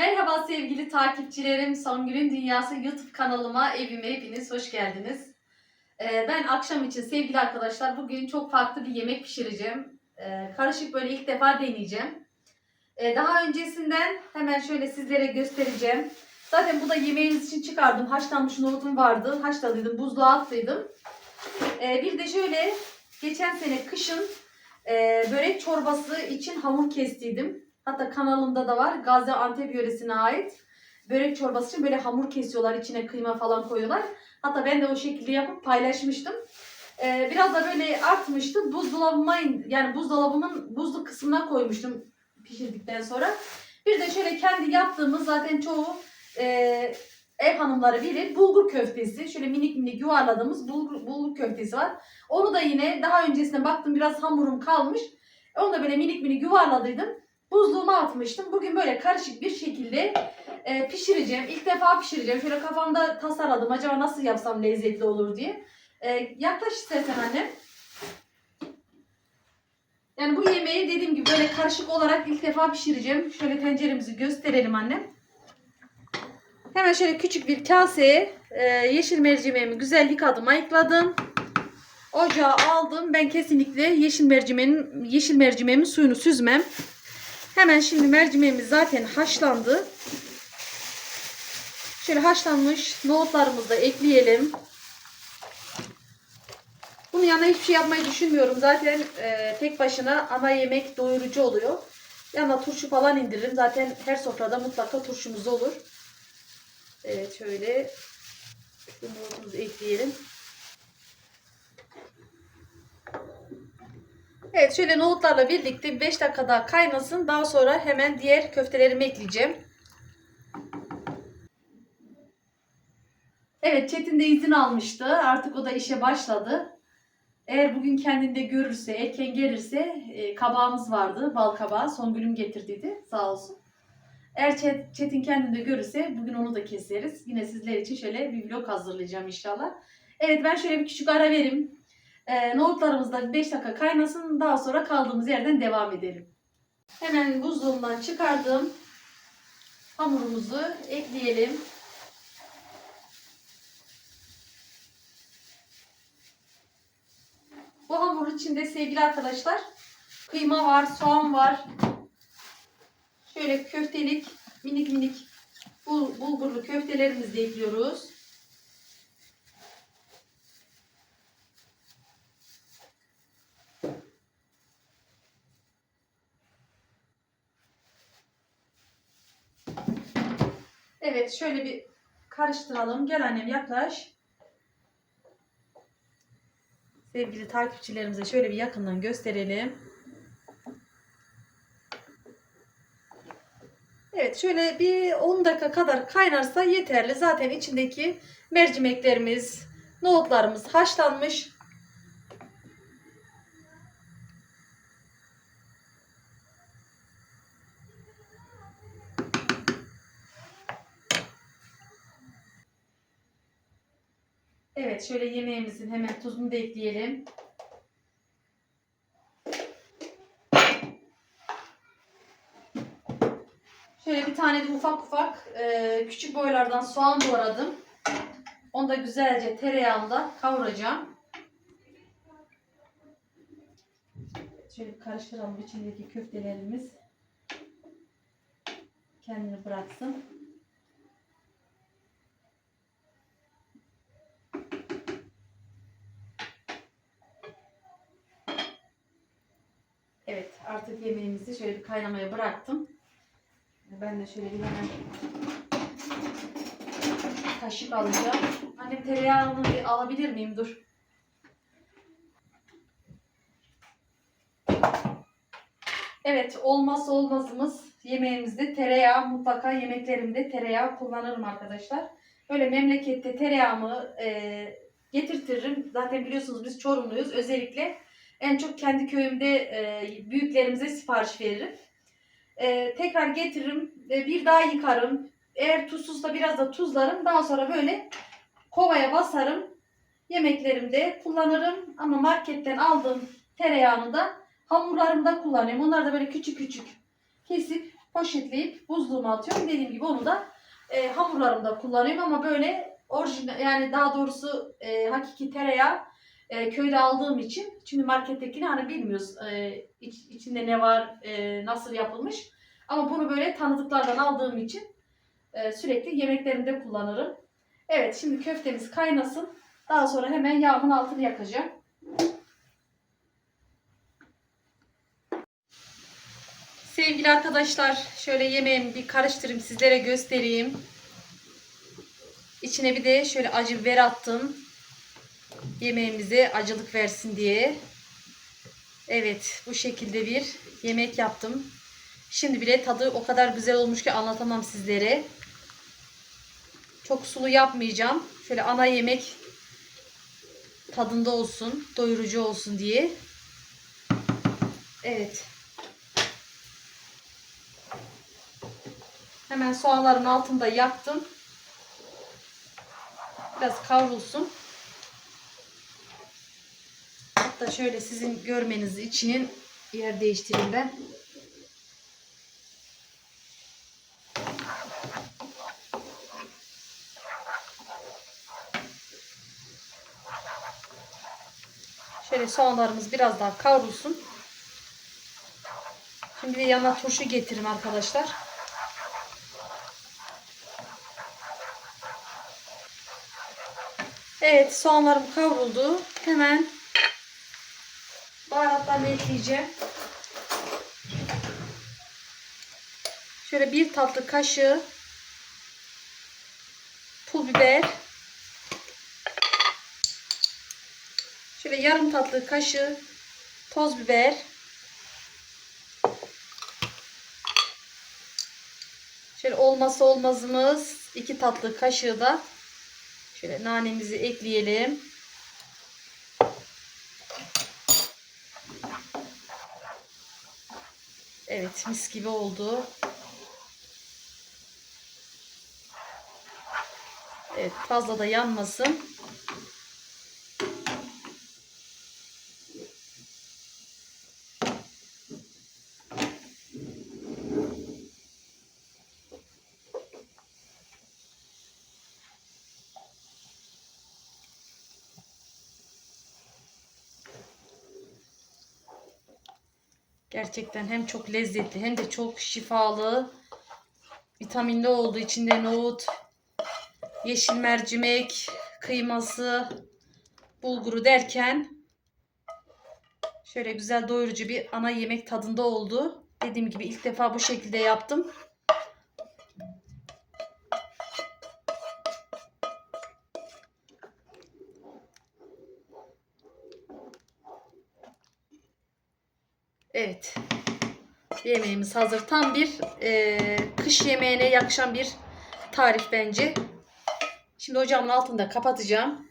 Merhaba sevgili takipçilerim. Songül'ün Dünyası YouTube kanalıma, evime hepiniz hoş geldiniz. Ee, ben akşam için sevgili arkadaşlar bugün çok farklı bir yemek pişireceğim. Ee, karışık böyle ilk defa deneyeceğim. Ee, daha öncesinden hemen şöyle sizlere göstereceğim. Zaten bu da yemeğimiz için çıkardım. Haşlanmış nohutum vardı. Haşladıydım, buzluğa attıydım. Ee, bir de şöyle geçen sene kışın e, börek çorbası için hamur kestiydim. Hatta kanalımda da var. Gaziantep yöresine ait. Börek çorbası için böyle hamur kesiyorlar. içine kıyma falan koyuyorlar. Hatta ben de o şekilde yapıp paylaşmıştım. Ee, biraz da böyle artmıştı. Buzdolabıma yani buzdolabımın buzluk kısmına koymuştum pişirdikten sonra. Bir de şöyle kendi yaptığımız zaten çoğu e, ev hanımları bilir. Bulgur köftesi. Şöyle minik minik yuvarladığımız bulgur, bulgur köftesi var. Onu da yine daha öncesine baktım biraz hamurum kalmış. Onu da böyle minik minik yuvarladıydım. Buzluğuma atmıştım. Bugün böyle karışık bir şekilde e, pişireceğim. İlk defa pişireceğim. Şöyle kafamda tasarladım. Acaba nasıl yapsam lezzetli olur diye. E, yaklaş istersen annem. Yani bu yemeği dediğim gibi böyle karışık olarak ilk defa pişireceğim. Şöyle tenceremizi gösterelim annem. Hemen şöyle küçük bir kaseye e, yeşil mercimeğimi güzel yıkadım, ayıkladım. Ocağa aldım. Ben kesinlikle yeşil mercimeğin yeşil mercimeğimin suyunu süzmem. Hemen şimdi mercimeğimiz zaten haşlandı. Şöyle haşlanmış nohutlarımızı da ekleyelim. Bunun yanına hiçbir şey yapmayı düşünmüyorum. Zaten e, tek başına ana yemek doyurucu oluyor. Yanına turşu falan indiririm. Zaten her sofrada mutlaka turşumuz olur. Evet şöyle nohutumuzu ekleyelim. Evet şöyle nohutlarla birlikte 5 dakika daha kaynasın. Daha sonra hemen diğer köftelerimi ekleyeceğim. Evet Çetin de izin almıştı. Artık o da işe başladı. Eğer bugün kendinde görürse, erken gelirse e, kabağımız vardı. Bal kabağı. Songül'üm getirdiydi. Sağ olsun. Eğer Çet- Çetin kendinde görürse bugün onu da keseriz. Yine sizler için şöyle bir vlog hazırlayacağım inşallah. Evet ben şöyle bir küçük ara vereyim. E, nohutlarımız da 5 dakika kaynasın. Daha sonra kaldığımız yerden devam edelim. Hemen buzluğumdan çıkardım. Hamurumuzu ekleyelim. Bu hamurun içinde sevgili arkadaşlar kıyma var, soğan var. Şöyle köftelik minik minik bul, bulgurlu köftelerimizi de ekliyoruz. Evet şöyle bir karıştıralım. Gel annem yaklaş. Sevgili takipçilerimize şöyle bir yakından gösterelim. Evet şöyle bir 10 dakika kadar kaynarsa yeterli. Zaten içindeki mercimeklerimiz, nohutlarımız haşlanmış. Evet şöyle yemeğimizin hemen tuzunu da ekleyelim. Şöyle bir tane de ufak ufak e, küçük boylardan soğan doğradım. Onu da güzelce tereyağında kavuracağım. Şöyle karıştıralım içindeki köftelerimiz. Kendini bıraksın. Evet yemeğimizi şöyle bir kaynamaya bıraktım. Ben de şöyle bir hemen kaşık alacağım. Annem tereyağını bir alabilir miyim? Dur. Evet olmazsa olmazımız yemeğimizde tereyağı mutlaka yemeklerimde tereyağı kullanırım arkadaşlar. Böyle memlekette tereyağımı e, getirtirim. Zaten biliyorsunuz biz Çorumluyuz. Özellikle en çok kendi köyümde e, büyüklerimize sipariş veririm. E, tekrar getiririm. E, bir daha yıkarım. Eğer tuzsuzsa biraz da tuzlarım. Daha sonra böyle kovaya basarım. Yemeklerimde kullanırım. Ama marketten aldığım tereyağını da hamurlarımda kullanıyorum. Onları da böyle küçük küçük kesip poşetleyip buzluğuma atıyorum. Dediğim gibi onu da e, hamurlarımda kullanıyorum ama böyle orijinal yani daha doğrusu e, hakiki tereyağı e, köyde aldığım için çünkü markettekini hani bilmiyoruz e, iç, içinde ne var e, nasıl yapılmış ama bunu böyle tanıdıklardan aldığım için e, sürekli yemeklerimde kullanırım. Evet şimdi köftemiz kaynasın. Daha sonra hemen yağımın altını yakacağım. Sevgili arkadaşlar şöyle yemeğimi bir karıştırayım sizlere göstereyim. İçine bir de şöyle acı biber attım. Yemeğimize acılık versin diye. Evet bu şekilde bir yemek yaptım. Şimdi bile tadı o kadar güzel olmuş ki anlatamam sizlere. Çok sulu yapmayacağım. Şöyle ana yemek tadında olsun, doyurucu olsun diye. Evet. Hemen soğanların altında yaktım. Biraz kavrulsun. Hatta şöyle sizin görmeniz için yer değiştireyim ben. Şöyle soğanlarımız biraz daha kavrulsun. Şimdi bir yanına turşu getireyim arkadaşlar. Evet soğanlarım kavruldu. Hemen baharatlarını ekleyeceğim. Şöyle bir tatlı kaşığı pul biber. Şöyle yarım tatlı kaşığı toz biber. Şöyle olmazsa olmazımız iki tatlı kaşığı da şöyle nanemizi ekleyelim. Evet mis gibi oldu. Evet fazla da yanmasın. Gerçekten hem çok lezzetli hem de çok şifalı. Vitaminli olduğu içinde nohut, yeşil mercimek, kıyması, bulguru derken şöyle güzel doyurucu bir ana yemek tadında oldu. Dediğim gibi ilk defa bu şekilde yaptım. Evet. Yemeğimiz hazır. Tam bir e, kış yemeğine yakışan bir tarif bence. Şimdi ocağımın altını da kapatacağım.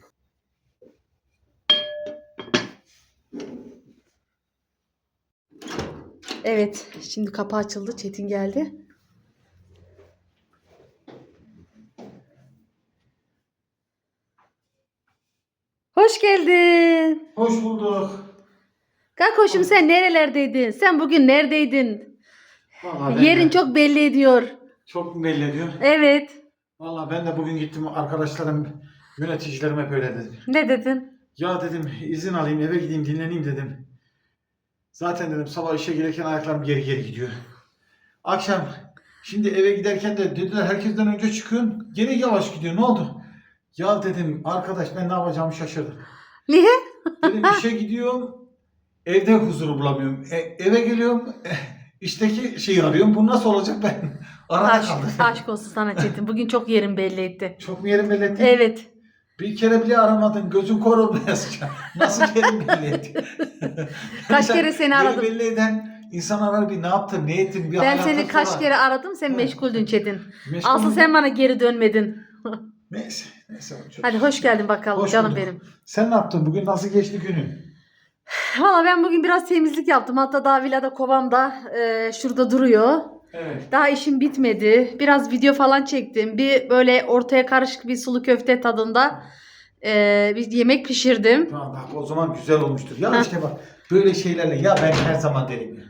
Evet. Şimdi kapı açıldı. Çetin geldi. Hoş geldin. Hoş bulduk. Kakoşum sen nerelerdeydin? Sen bugün neredeydin? Vallahi ben Yerin de çok belli ediyor. çok belli ediyor. Evet. Vallahi ben de bugün gittim arkadaşlarım, yöneticilerime böyle dedim. Ne dedin? Ya dedim izin alayım eve gideyim dinleneyim dedim. Zaten dedim sabah işe gelirken ayaklarım geri geri gidiyor. Akşam şimdi eve giderken de dediler herkesten önce çıkıyorsun. Geri yavaş gidiyor ne oldu? Ya dedim arkadaş ben ne yapacağımı şaşırdım. Niye? Dedim işe gidiyorum evde huzuru bulamıyorum. E, eve geliyorum e, işteki şeyi arıyorum. Bu nasıl olacak ben? Arada Aşk, kaldım. aşk olsun sana Çetin. Bugün çok yerin belli etti. Çok mu yerim belli ettin? Evet. Bir kere bile aramadın. Gözün kor olmayasın. Nasıl yerim belli ettin? Kaç Sen kere seni aradım. belli eden insan arar bir ne yaptın, ne ettin, bir Ben seni kaç sorar. kere aradım sen Evet. meşguldün Çetin. Meşgul Asıl mü? sen bana geri dönmedin. Neyse, neyse. çok- Hadi hoş geldin bakalım Hoş canım bulduk. benim. Sen ne yaptın? Bugün nasıl geçti günün? Valla ben bugün biraz temizlik yaptım. Hatta daha villada kovam da e, şurada duruyor. Evet. Daha işim bitmedi. Biraz video falan çektim. Bir böyle ortaya karışık bir sulu köfte tadında e, bir yemek pişirdim. Bak o zaman güzel olmuştur. Ya Heh. işte bak böyle şeylerle ya ben her zaman derim ya.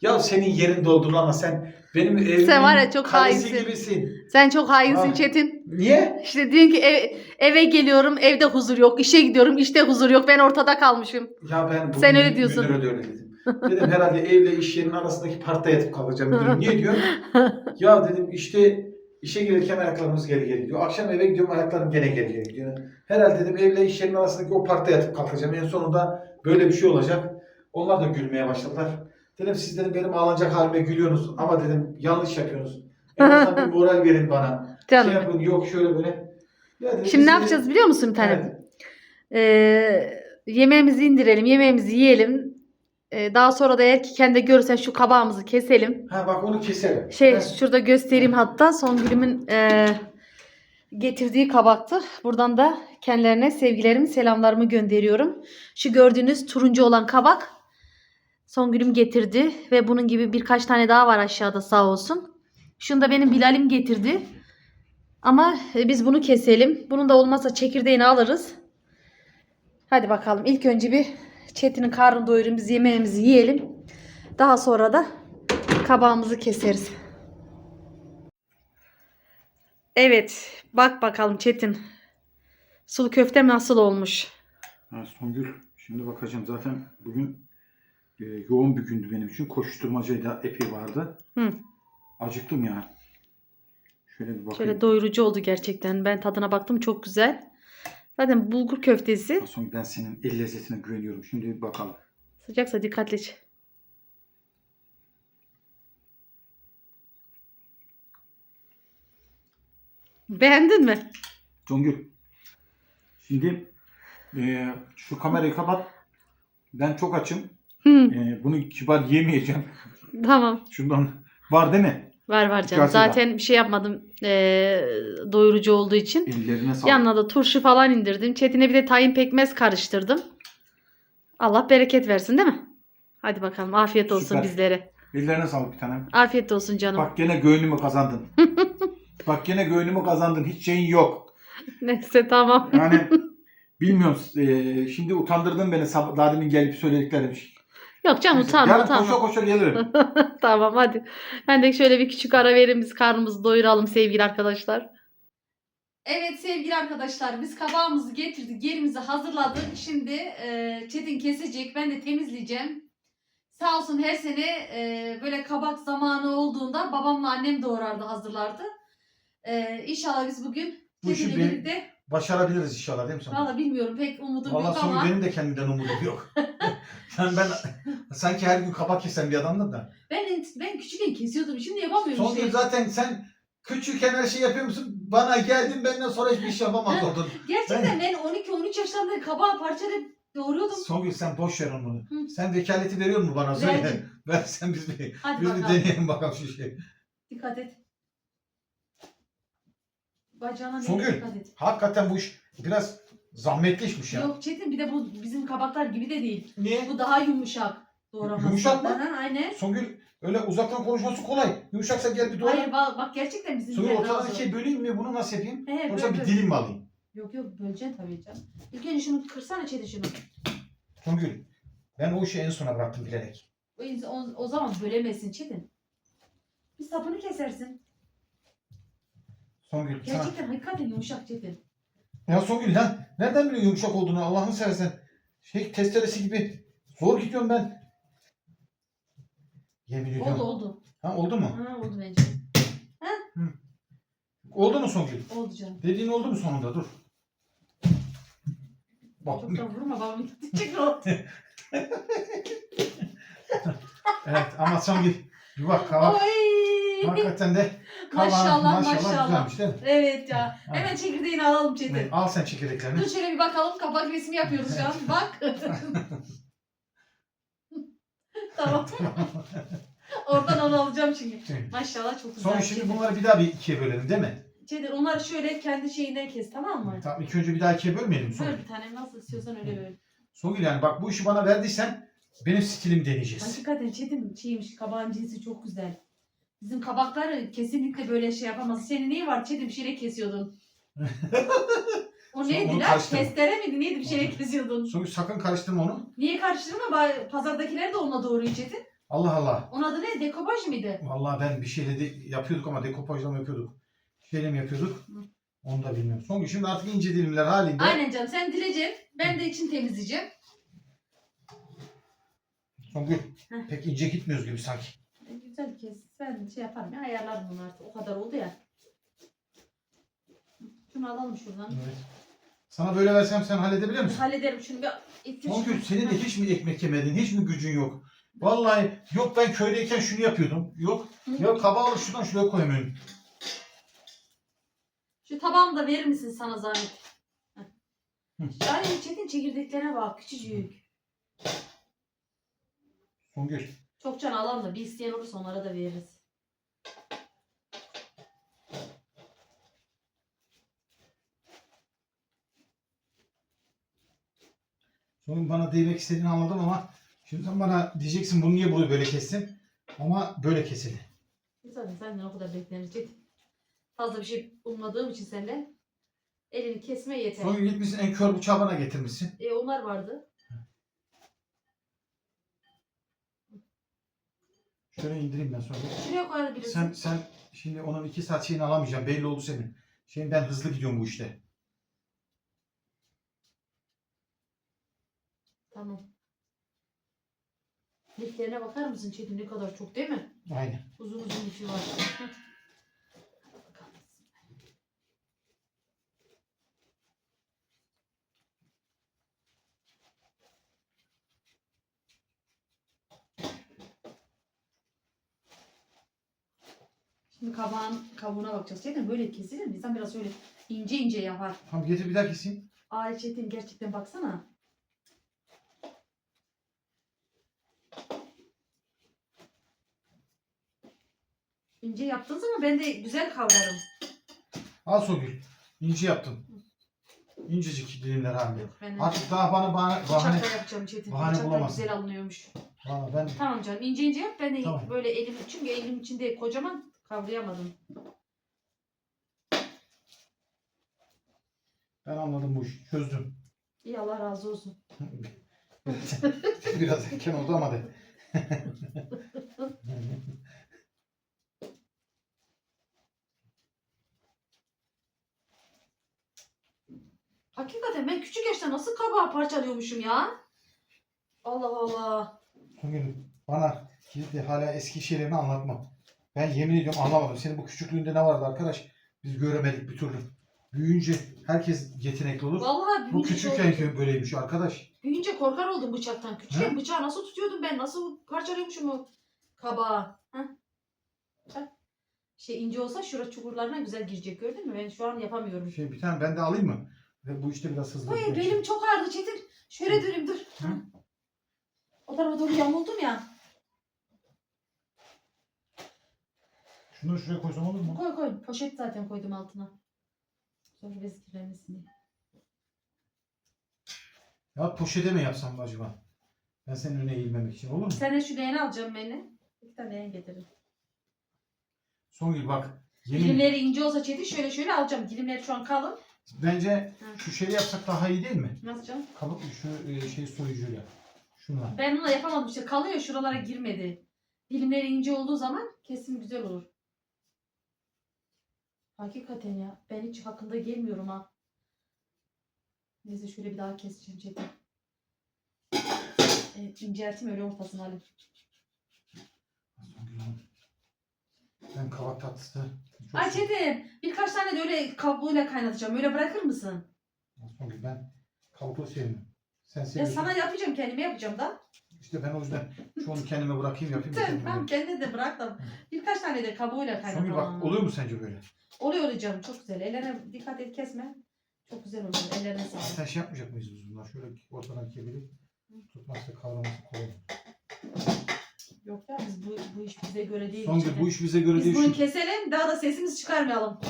Ya senin yerin doldurulamaz. Sen benim evimin Sen var ya çok kalesi hainsin. gibisin. Sen çok hainsin Ah. Çetin. Niye? İşte diyorsun ki ev- eve geliyorum evde huzur yok. İşe gidiyorum işte huzur yok. Ben ortada kalmışım. Ya ben Sen öyle diyorsun. Müdüre de öyle dedim. Dedim herhalde evle iş yerinin arasındaki parkta yatıp kalacağım. Müdürüm niye diyor? ya dedim işte işe gelirken ayaklarımız geri geri gidiyor. Akşam eve gidiyorum ayaklarım gene geri geri gidiyor. Herhalde dedim evle iş yerinin arasındaki o parkta yatıp kalkacağım. En sonunda böyle bir şey olacak. Onlar da gülmeye başladılar. Dedim siz dedim benim ağlanacak halime gülüyorsunuz ama dedim yanlış yapıyorsunuz. En azından bir moral verin bana. Şey Canım. yapın yok şöyle böyle. Ya dedim, Şimdi ne yapacağız biliyor musun bir tane? Evet. Ee, yemeğimizi indirelim, yemeğimizi yiyelim. Ee, daha sonra da eğer ki kendi görürsen şu kabağımızı keselim. Ha bak onu keserim. Şey Ben- şurada göstereyim hatta Songül'ümün e, getirdiği kabaktı. Buradan da kendilerine sevgilerimi, selamlarımı gönderiyorum. Şu gördüğünüz turuncu olan kabak Songül'üm getirdi ve bunun gibi birkaç tane daha var aşağıda sağ olsun. Şunu da benim Bilal'im getirdi. Ama e, biz bunu keselim. Bunun da olmazsa çekirdeğini alırız. Hadi bakalım. İlk önce bir Çetin'in karnını doyurun. Biz yemeğimizi yiyelim. Daha sonra da kabağımızı keseriz. Evet. Bak bakalım Çetin. Sulu köftem nasıl olmuş? Ha, Songül, şimdi bakacağım. Zaten bugün e, yoğun bir gündü benim için. Koşturmacayı da epey vardı. Hı. Acıktım ya. Şöyle bir bakayım. Şöyle doyurucu oldu gerçekten. Ben tadına baktım çok güzel. Zaten bulgur köftesi. Songül ben senin el lezzetine güveniyorum. Şimdi bir bakalım. Sıcaksa dikkatli iç. Beğendin mi? Songül, şimdi e, şu kamerayı kapat. Ben çok açım. Hı, E, bunu kibar yemeyeceğim. tamam. Şundan var değil mi? Var var canım. Gerçekten. Zaten bir şey yapmadım. Ee, doyurucu olduğu için. Ellerine sağlık. Yanına da turşu falan indirdim. Çetine bir de tayin pekmez karıştırdım. Allah bereket versin değil mi? Hadi bakalım afiyet olsun Süper. bizlere. Ellerine sağlık bir tanem. Afiyet olsun canım. Bak gene göğünümü kazandın. Bak gene göğünümü kazandın. Hiç şeyin yok. Neyse tamam. Yani bilmiyorum. e, şimdi utandırdın beni daha demin gelip söylediklerim. Yok canım utanma Yarın utanma. koşa koşa gelirim. tamam hadi. Ben de şöyle bir küçük ara verin biz karnımızı doyuralım sevgili arkadaşlar. Evet sevgili arkadaşlar biz kabağımızı getirdik yerimizi hazırladık. Şimdi e, Çetin kesecek ben de temizleyeceğim. Sağ olsun her sene e, böyle kabak zamanı olduğunda babamla annem doğrardı hazırlardı. E, inşallah biz bugün Bu işi Çetin'le ben- birlikte Başarabiliriz inşallah değil mi Songül? valla bilmiyorum pek umudum Valla yok ama benim de kendimden umudum yok. yani ben sanki her gün kabak kesen bir adamdım da. ben, ben küçükken kesiyordum şimdi yapamıyorum Songül işte. zaten sen küçükken her şey yapıyor musun? Bana geldin benden sonra hiçbir iş yapamaz oldun. Gerçekten ben 12-13 yaşlarında kabağı parçalayıp doğruyordum. Songül sen boş ver onu. Hı. Sen vekaleti veriyor mu bana? Söyle. Verdim. Ver sen biz bir, Hadi biz bir bakalım. deneyelim bakalım şu şeyi. Dikkat et. Bacağına Songül. dikkat et. Hakikaten bu iş biraz zahmetli işmiş ya. Yok Çetin bir de bu bizim kabaklar gibi de değil. Niye? Bu daha yumuşak doğraması. Yumuşak mı? Aynen. Songül öyle uzaktan konuşması kolay. Yumuşaksa gel bir doğru. Hayır bak, bak gerçekten bizim Songül ortadan ikiye böleyim mi? Bunu nasıl yapayım? He, Yoksa böyle, bir dilim mi alayım? Yok yok böleceksin tabii canım. İlk önce şunu kırsana Çetin şunu. Songül ben o işi en sona bıraktım bilerek. O, o, o zaman bölemezsin Çetin. Bir sapını kesersin. Songül sana. Gerçekten hakikaten yumuşak Çetin. Ya Songül lan nereden biliyorsun yumuşak olduğunu Allah'ını seversen. Şey testeresi gibi zor gidiyorum ben. Yemin ediyorum. Oldu oldu. Ha oldu mu? Ha, oldu bence. Oldu mu Songül? Oldu canım. Dediğin oldu mu sonunda? Dur. Bak. Çok da vurma babam gidecek o. Evet ama Songül bir bak kavak. Oy. Hakikaten de kavağın Maşallah, maşallah, maşallah. güzelmiş değil mi? Evet ya. Ha. Hemen çekirdeğini alalım Çetin. Evet, al sen çekirdeklerini. Dur şöyle bir bakalım. Kabak resmi yapıyoruz şu an. Bak. tamam. Oradan onu alacağım şimdi. Maşallah çok güzel. Sonra şimdi bunları bir daha bir ikiye bölelim değil mi? Çetin onları şöyle kendi şeyinden kes tamam mı? Tamam ilk önce bir daha ikiye bölmeyelim. Böyle bir tane nasıl istiyorsan öyle böyle. Songül yani bak bu işi bana verdiysen benim stilim deneyeceğiz. Hakikaten Çetin şeymiş kabağın cinsi çok güzel. Bizim kabakları kesinlikle böyle şey yapamaz. Senin neyi var Çetin bir şeyle kesiyordun. o neydi onu lan? Testere miydi? Neydi bir şeyle kesiyordun? Songül sakın karıştırma onu. Niye karıştırma? Ba- Pazardakiler de onunla doğruyor Çetin. Allah Allah. Onun adı ne? Dekopaj mıydı? Vallahi ben bir şeyle de yapıyorduk ama dekopajla mı yapıyorduk? Şeyle mi yapıyorduk? Hı. Onu da bilmiyorum. Songül şimdi artık ince dilimler halinde. Aynen canım. Sen dileceksin. Ben de için temizleyeceğim. Songül Heh. pek ince gitmiyoruz gibi sanki. Güzel kez. Ben şey yaparım ya. Ayarlarım bunu artık. O kadar oldu ya. Şunu alalım şuradan. Evet. Sana böyle versem sen halledebilir misin? Hallederim şunu. Bir Songül şunu. senin de hiç mi ekmek yemedin? Hiç mi gücün yok? Vallahi yok ben köydeyken şunu yapıyordum. Yok. Hı. Ya kabağı alıp şuradan şuraya koyamıyorum. Şu tabağımı da verir misin sana zahmet? Şahane çetin çekirdeklerine bak. Küçücük. Songül. Çok can alalım da bir isteyen olursa onlara da veririz. Songül bana değmek istediğini anladım ama şimdi sen bana diyeceksin bunu niye burayı böyle kestin? Ama böyle kesildi. Zaten senden o kadar beklenir Çetin. Fazla bir şey ummadığım için senden elini kesme yeter. Songül gitmişsin en kör bıçağı bana getirmişsin. E onlar vardı. Şöyle indireyim ben sonra. Şuraya koyabilirsin. Sen sen şimdi onun iki saat şeyini alamayacaksın. Belli oldu senin. Şimdi ben hızlı gidiyorum bu işte. Tamam. Liflerine bakar mısın Çetin ne kadar çok değil mi? Aynen. Uzun uzun lifi var. Şimdi kabağın kabuğuna bakacağız. Çetin böyle kesilir mi? İnsan biraz öyle ince ince yapar. Tamam getir bir daha keseyim. Ay Çetin gerçekten baksana. İnce yaptığın zaman ben de güzel kavrarım. Al Songül. İnce yaptım. İncecik dilimler halinde. Ben Artık daha bana bahane, bahane, bıçakla yapacağım Çetin. bahane Bıçakla bulamazsın. güzel alınıyormuş. Valla ben Tamam canım ince ince yap. Ben de Tamam. böyle elim çünkü elim içinde kocaman kavrayamadım. ben anladım bu işi. Çözdüm. İyi Allah razı olsun. Biraz erken oldu ama de. Hakikaten ben küçük yaşta nasıl kabağı parçalıyormuşum ya? Allah Allah. Songül bana de hala eski şeylerini anlatma. Ben yemin ediyorum anlamadım. Senin bu küçüklüğünde ne vardı arkadaş? Biz göremedik bir türlü. Büyüyünce herkes yetenekli olur. Vallahi Bu büyüyünce, küçükken böyleymiş arkadaş. büyüyünce korkar oldum bıçaktan. Küçükken He? bıçağı nasıl tutuyordum ben? Nasıl parçalıyormuşum o kabağı? Heh. Bak. Şey ince olsa şura çukurlarına güzel girecek gördün mü? Ben şu an yapamıyorum. Şey bir tane ben de alayım mı? Ve bu işte biraz hızlı. İçin. belim çok ağrıdı Çetin. Şöyle döneyim dur. Hı? O tarafa doğru yamuldum ya. Şunu şuraya koysam olur mu? Koy koy. Poşet zaten koydum altına. Sonra bez kirlenmesin diye. Ya poşete mi yapsam acaba? Ben senin önüne eğilmemek için olur mu? Sen de şu leğeni alacağım beni. Bir tane leğen getirin. Songül bak. Yemin Dilimleri ince olsa Çetin şöyle şöyle alacağım. Dilimleri şu an kalın. Bence Hı. şu şeyi yapsak daha iyi değil mi? Nasıl canım? Kabuk şu e, şey soyucuyla. Şunla. Ben bunu yapamadım işte. Kalıyor şuralara girmedi. Dilimleri ince olduğu zaman kesim güzel olur. Hakikaten ya. Ben hiç hakkında gelmiyorum ha. Neyse şöyle bir daha keseceğim Çetin. Evet, incelteyim öyle ortasını alayım. Songül Hanım. Ben kabak tatlısı. çok Ay seviyorum. Çetin birkaç tane de öyle kabuğuyla kaynatacağım. Öyle bırakır mısın? Songül ben kabuklu sevmiyorum. Sen Ya seviyorsun. sana yapacağım kendime yapacağım da. İşte ben o yüzden çoğunu kendime bırakayım yapayım. Kendim tamam kendine de bırak da birkaç tane de kabuğuyla Songül kaynatalım. bak oluyor mu sence böyle? Oluyor canım çok güzel. Ellerine dikkat et kesme. Çok güzel oluyor. Ellerine sağlık. Sen şey yapmayacak mıyız biz bunlar? Şöyle ortadan kevirip tutması kavraması kolay. olur. Yok ya biz bu, bu iş bize göre değil. Songül bu iş bize göre Biz değil. bunu Şu- keselim daha da sesimizi çıkarmayalım.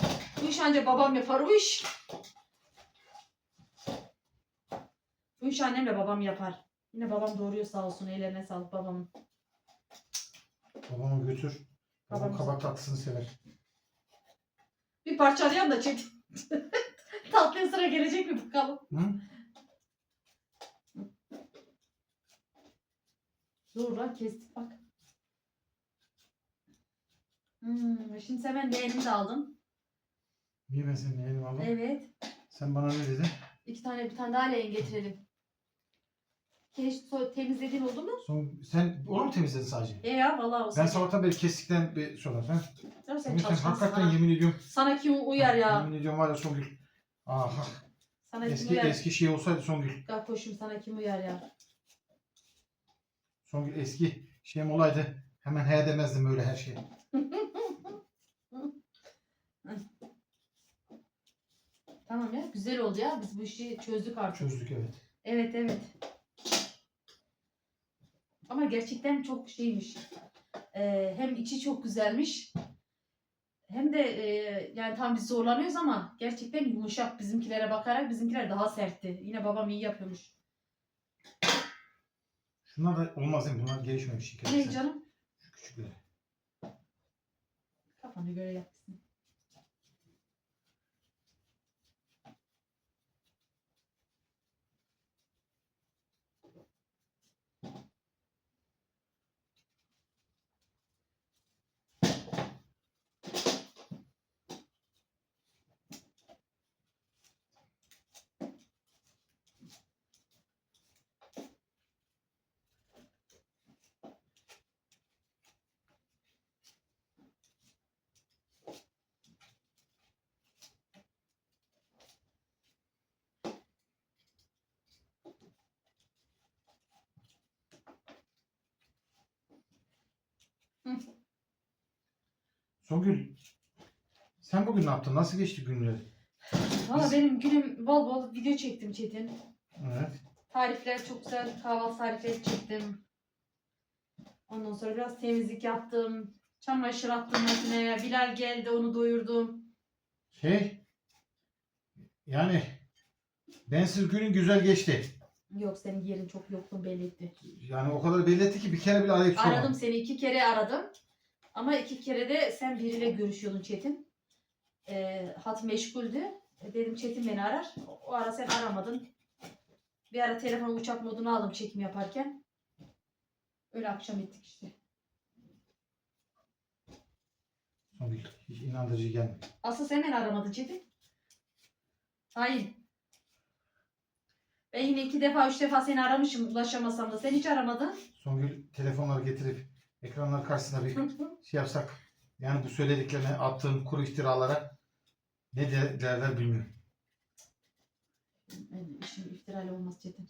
Bu iş ancak babam yapar bu iş. Bu iş annemle babam yapar. Yine babam doğuruyor sağ olsun. Ellerine sağlık babamın. Babamı götür. Babam Babamız- kabak tatlısını sever. Bir parçalayalım da çek. Tatlıya sıra gelecek mi bakalım. Hı? Zorla kestik bak. Hmm, şimdi sen ben leğenimi de aldım. Niye ben senin elini aldım? Evet. Sen bana ne dedin? İki tane bir tane daha leğen getirelim. Keş so- temizlediğin oldu mu? Son, sen onu mu temizledin sadece? E ya vallahi o Ben sana. sabahtan beri kestikten bir sonra. Ha? Sen, Sen, çalışkan hakikaten sana. yemin ediyorum. Sana kim uyar ya? Yemin ediyorum var ya Songül. Aha. Sana kim Eski uyar? eski şey olsaydı Songül. Ya koşum sana kim uyar ya? Songül eski şeyim olaydı. Hemen he demezdim öyle her şeye. Tamam ya güzel oldu ya. Biz bu işi çözdük artık. Çözdük evet. Evet evet. Ama gerçekten çok şeymiş. Ee, hem içi çok güzelmiş. Hem de e, yani tam biz zorlanıyoruz ama gerçekten yumuşak bizimkilere bakarak bizimkiler daha sertti. Yine babam iyi yapıyormuş. Şunlar da olmaz değil mi? Bunlar gelişmemiş. Ne canım? Şu küçükleri. Kafana göre yapsın. Songül. Sen bugün ne yaptın? Nasıl geçti günleri? Valla Biz- benim günüm bol bol video çektim Çetin. Evet. Tarifler çok güzel kahvaltı tarifleri çektim. Ondan sonra biraz temizlik yaptım. Çamaşır attım makineye. Bilal geldi onu doyurdum. Şey. Yani bensiz günün güzel geçti. Yok senin yerin çok yokluğun belli Yani o kadar belli etti ki bir kere bile arayıp sormadım. Aradım seni iki kere aradım. Ama iki kere de sen biriyle görüşüyordun Çetin. Ee, hat meşguldü. E, Dedim Çetin beni arar. O ara sen aramadın. Bir ara telefonu uçak moduna aldım çekim yaparken. Öyle akşam ettik işte. Hiç inandırıcı gelmedi. Asıl sen beni aramadın Çetin. Hayır. Ben yine iki defa üç defa seni aramışım ulaşamasam da sen hiç aramadın. Songül telefonları getirip ekranlar karşısında bir şey yapsak. Yani bu söylediklerine attığım kuru iftiralara ne de- derler bilmiyorum. İşim iftirayla olmaz Çetin.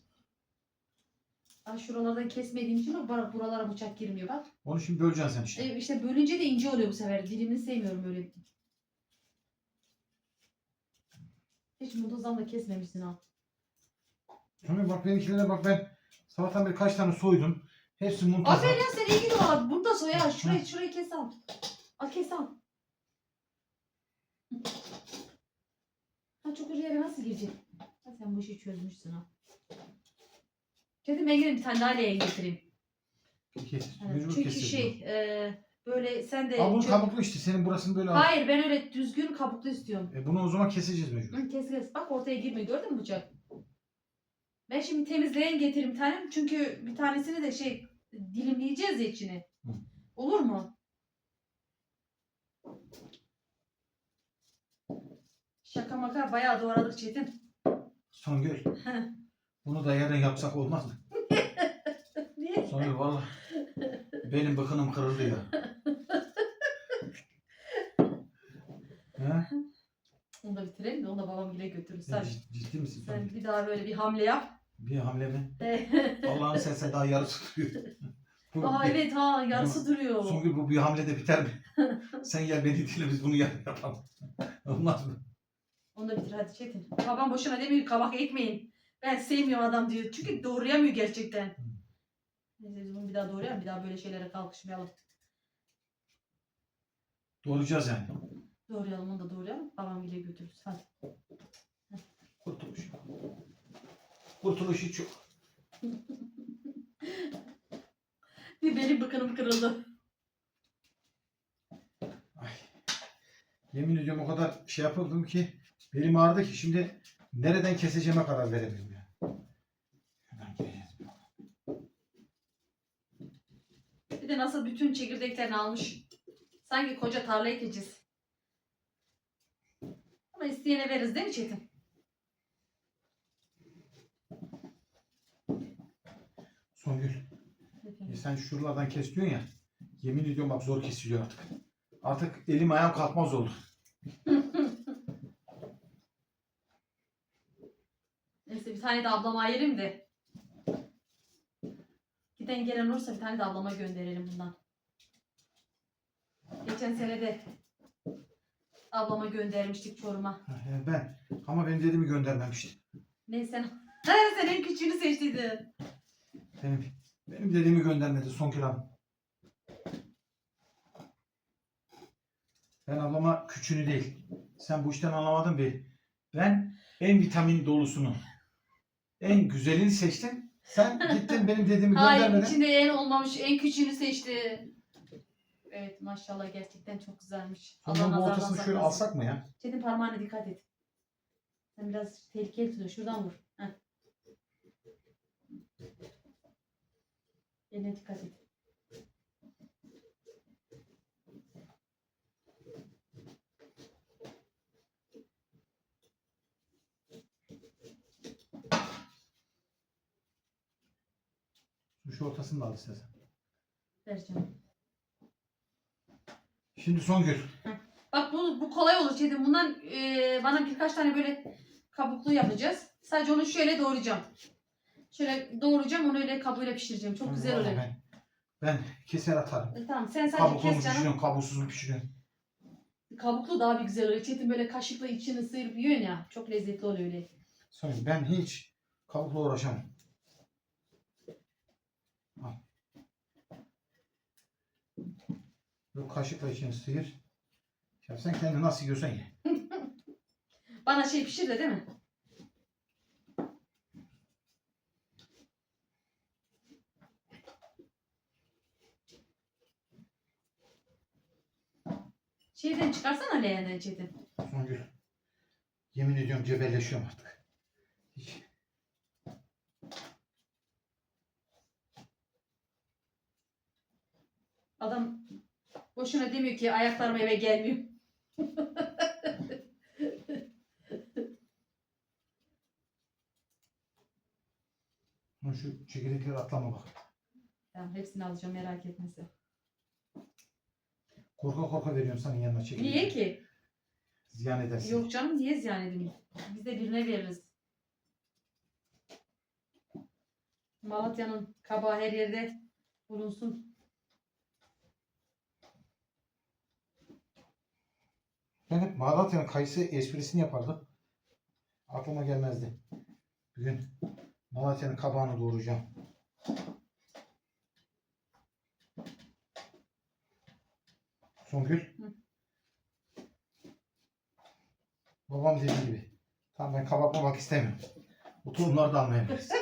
Ay şuralardan kesmediğim için bura- buralara bıçak girmiyor bak. Onu şimdi böleceksin sen işte. E, işte bölünce de ince oluyor bu sefer. Dilimini sevmiyorum öyle. Hiç muntazam da kesmemişsin ha. Songül bak benimkilere bak ben sabahtan beri kaç tane soydum. Hepsi muntazam. Aferin ya sen iyi gidiyor valla. Burada soy ya. Şurayı, şurayı kes al. Al kes al. Ha çukur yere nasıl girecek? Ha, sen bu işi çözmüşsün ha. Dedim ben gidip bir tane daha leğen getireyim. Kes, Ha, mecbur Çünkü şey e, böyle sen de... bunu. Al bunu çok- kabuklu işte senin burasını böyle al. Hayır ben öyle düzgün kabuklu istiyorum. E bunu o zaman keseceğiz mecbur. Hı, kes kes. Bak ortaya girmiyor. Gördün mü bıçak? Ben şimdi temizleyen getireyim bir tane. Çünkü bir tanesini de şey dilimleyeceğiz ya içini. Hı. Olur mu? Şaka maka bayağı doğradık Çetin. Songül. bunu da yarın yapsak olmaz mı? Niye? Songül valla benim bakınım kırıldı ya. ha? Onu da bitirelim de onu da babam bile götürür. Sen Sen, cid- ciddi misin sen Songül? bir daha böyle bir hamle yap. Bir hamle mi? Allah'ını sen daha yarısı duruyor. Bu, Aa bir- evet ha yarısı duruyor. Songül bu bir hamlede biter mi? sen gel beni dinle biz bunu yarın yapalım. Olmaz mı? Onu da bitir hadi Çetin. Babam boşuna demiyor kabak ekmeyin. Ben sevmiyorum adam diyor. Çünkü doğrayamıyor gerçekten. Neyse biz bunu bir daha doğrayalım. Bir daha böyle şeylere kalkışmayalım. Doğrayacağız yani. Doğrayalım onu da doğrayalım. Babam bile götürürüz. Hadi. Kurtuluş. Kurtuluş hiç yok. Bir benim bıkınım kırıldı. Ay. Yemin ediyorum o kadar şey yapıldım ki belim ağrıdı ki şimdi nereden keseceğime karar veremiyorum ya. Bir de nasıl bütün çekirdeklerini almış. Sanki koca tarla ekeceğiz. Ama isteyene veririz değil mi Çetin? Songül. E sen şuralardan kes diyorsun ya. Yemin ediyorum bak zor kesiliyor artık. Artık elim ayağım kalkmaz oldu. Neyse bir tane de ablama ayırayım da. Giden gelen olursa bir tane de ablama gönderelim bundan. Geçen sene de ablama göndermiştik Çorum'a. Yani ben. Ama benim dediğimi göndermemişti. Neyse sen en küçüğünü seçtiydin. Benim, benim dediğimi göndermedi Songül Hanım. Ben ablama küçüğünü değil. Sen bu işten anlamadın bir. Ben en vitamin dolusunu, en güzelini seçtim. Sen gittin benim dediğimi Hayır göndermeden. içinde en olmamış en küçüğünü seçti. Evet maşallah gerçekten çok güzelmiş. Ondan bu ortasını şöyle alsak mı ya? Çetin parmağına dikkat et. Sen biraz tehlikeli tutuyor. Şuradan vur. Heh. Eline dikkat et. Şu ortasını da al istersen. Ver canım. Şimdi Songül. Bak bu, bu kolay olur Çetin. Bundan e, bana birkaç tane böyle kabuklu yapacağız. Sadece onu şöyle doğrayacağım. Şöyle doğrayacağım onu öyle kabuğuyla pişireceğim. Çok güzel Vallahi oluyor. Ben, ben keser atarım. E, Tamam sen sadece Kabuklu mu kes canım. pişiriyorsun, kabuksuz mu pişiriyorsun? Kabuklu daha bir güzel oluyor. Çetin böyle kaşıkla içini sıyırıp yiyorsun ya. Çok lezzetli oluyor öyle. Songül ben hiç kabukla uğraşamam. Al. Yok kaşıkla içini sıyır. Ya sen kendini nasıl yiyorsan ye. Bana şey pişir de değil mi? Şeyden çıkarsana leğenden Çetin. Songül. Yemin ediyorum cebelleşiyorum artık. Hiç. Adam boşuna demiyor ki ayaklarım eve gelmiyor. Şu çekirdekleri atlama bak. Tamam hepsini alacağım merak etme sen. Korka korka veriyorum senin yanına çekirdek. Niye ki? Ziyan edersin. Yok canım niye ziyan edeyim? Biz de birine veririz. Malatya'nın kabağı her yerde bulunsun. Ben hep Malatya'nın kayısı esprisini yapardım. Aklıma gelmezdi. Bugün Malatya'nın kabağını doğrayacağım. Songül. Hı. Babam dediği gibi. Tamam ben kabak mabak istemiyorum. Bu tohumları da almayabiliriz.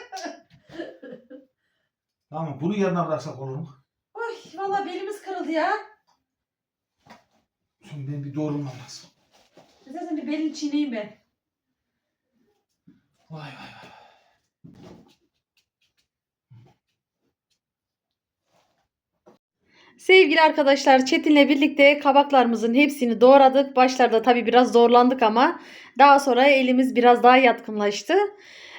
tamam bunu yarına bıraksak olur mu? Oy valla belimiz kırıldı ya. Şimdi benim bir doğrulmam lazım. Zaten bir belini çiğneyim ben. Vay vay vay. Sevgili arkadaşlar Çetin'le birlikte kabaklarımızın hepsini doğradık. Başlarda tabii biraz zorlandık ama daha sonra elimiz biraz daha yatkınlaştı.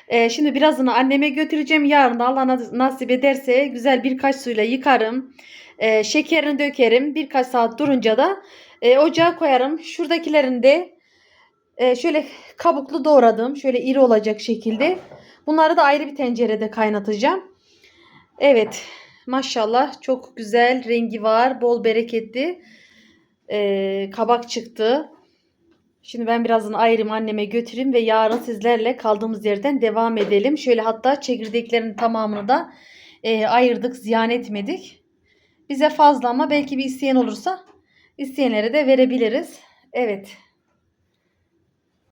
Ee, şimdi birazını anneme götüreceğim. Yarın da Allah nas- nasip ederse güzel birkaç suyla yıkarım. Ee, şekerini dökerim. Birkaç saat durunca da e, ocağa koyarım. Şuradakilerini de e, şöyle kabuklu doğradım. Şöyle iri olacak şekilde. Bunları da ayrı bir tencerede kaynatacağım. Evet. Maşallah çok güzel rengi var. Bol bereketli. Ee, kabak çıktı. Şimdi ben birazını ayırayım anneme götüreyim ve yarın sizlerle kaldığımız yerden devam edelim. Şöyle hatta çekirdeklerin tamamını da e, ayırdık, ziyan etmedik. Bize fazla ama belki bir isteyen olursa isteyenlere de verebiliriz. Evet.